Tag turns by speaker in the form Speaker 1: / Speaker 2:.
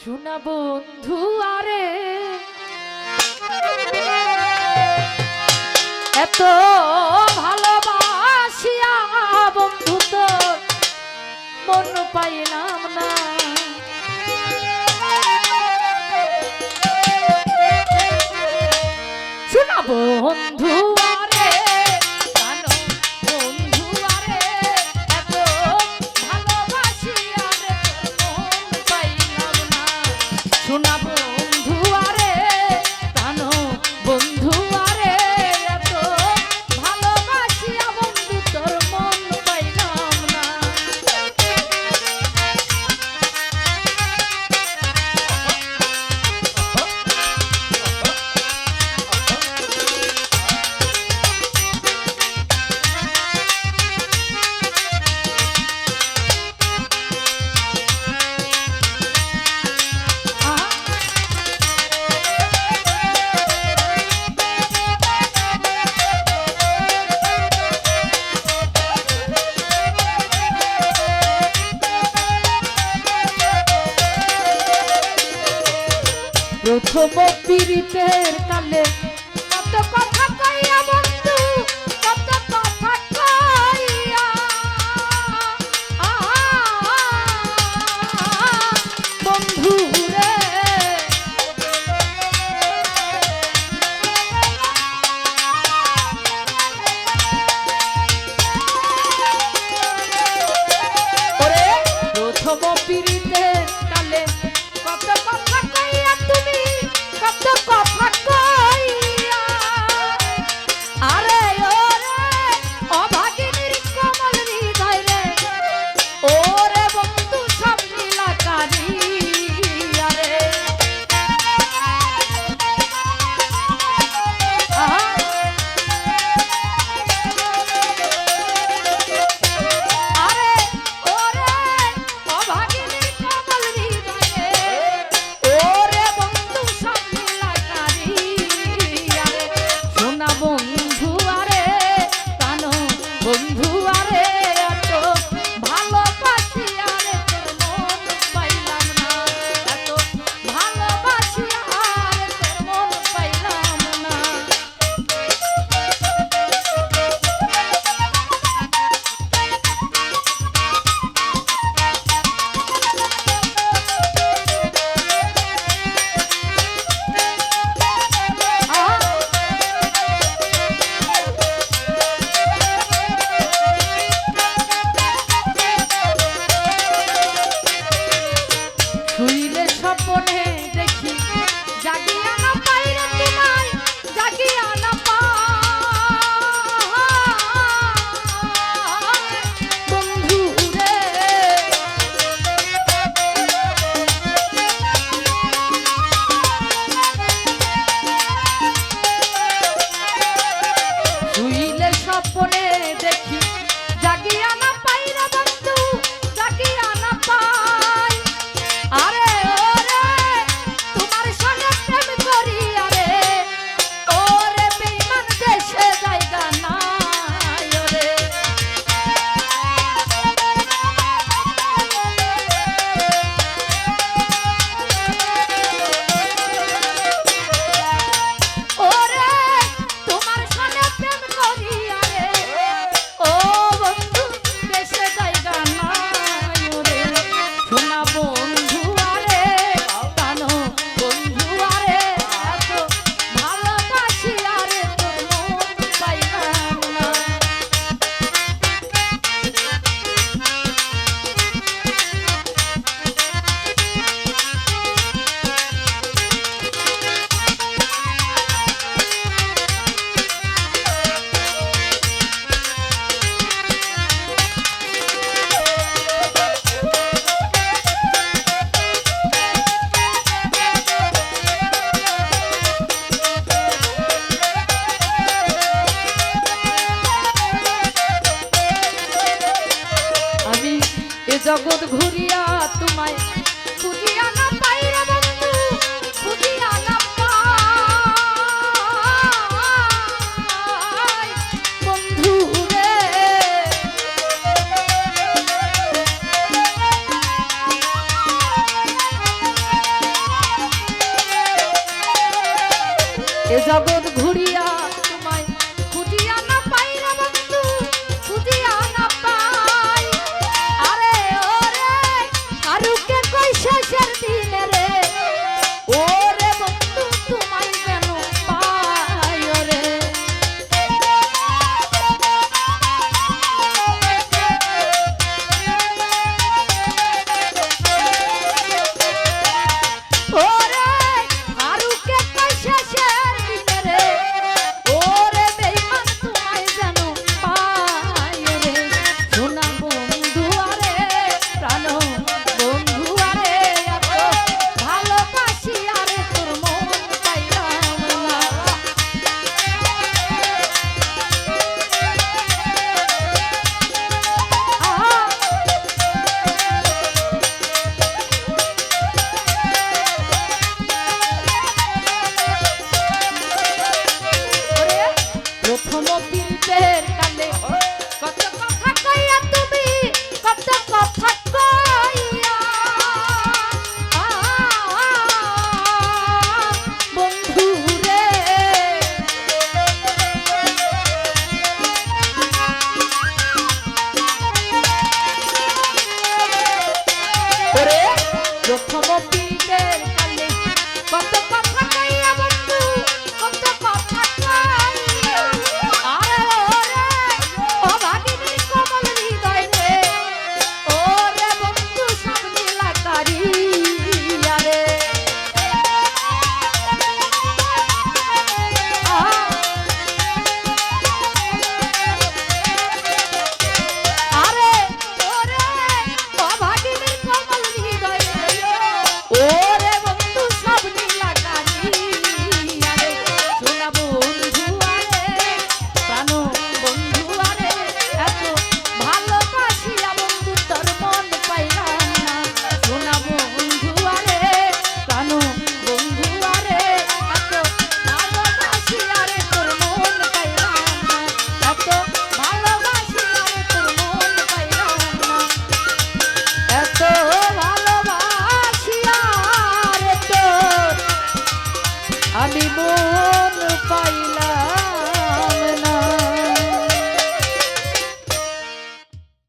Speaker 1: শোনা বন্ধু আরে। এত ভালোবাসিয়া বন্ধু তো মন পাইলাম না। শোনা বন্ধু প্রথম পীড়িতের কালে কত কথা কইয়া বন্ধু কত কথা কইয়া। বন্ধু রে। প্রথম পীড়িত বন্ধু ঘুরিয়া তোমায়। খুঁজিয়া না পাই বন্ধু খুঁজিয়া না পাই। বন্ধু রে। এ জগৎ ঘুরিয়া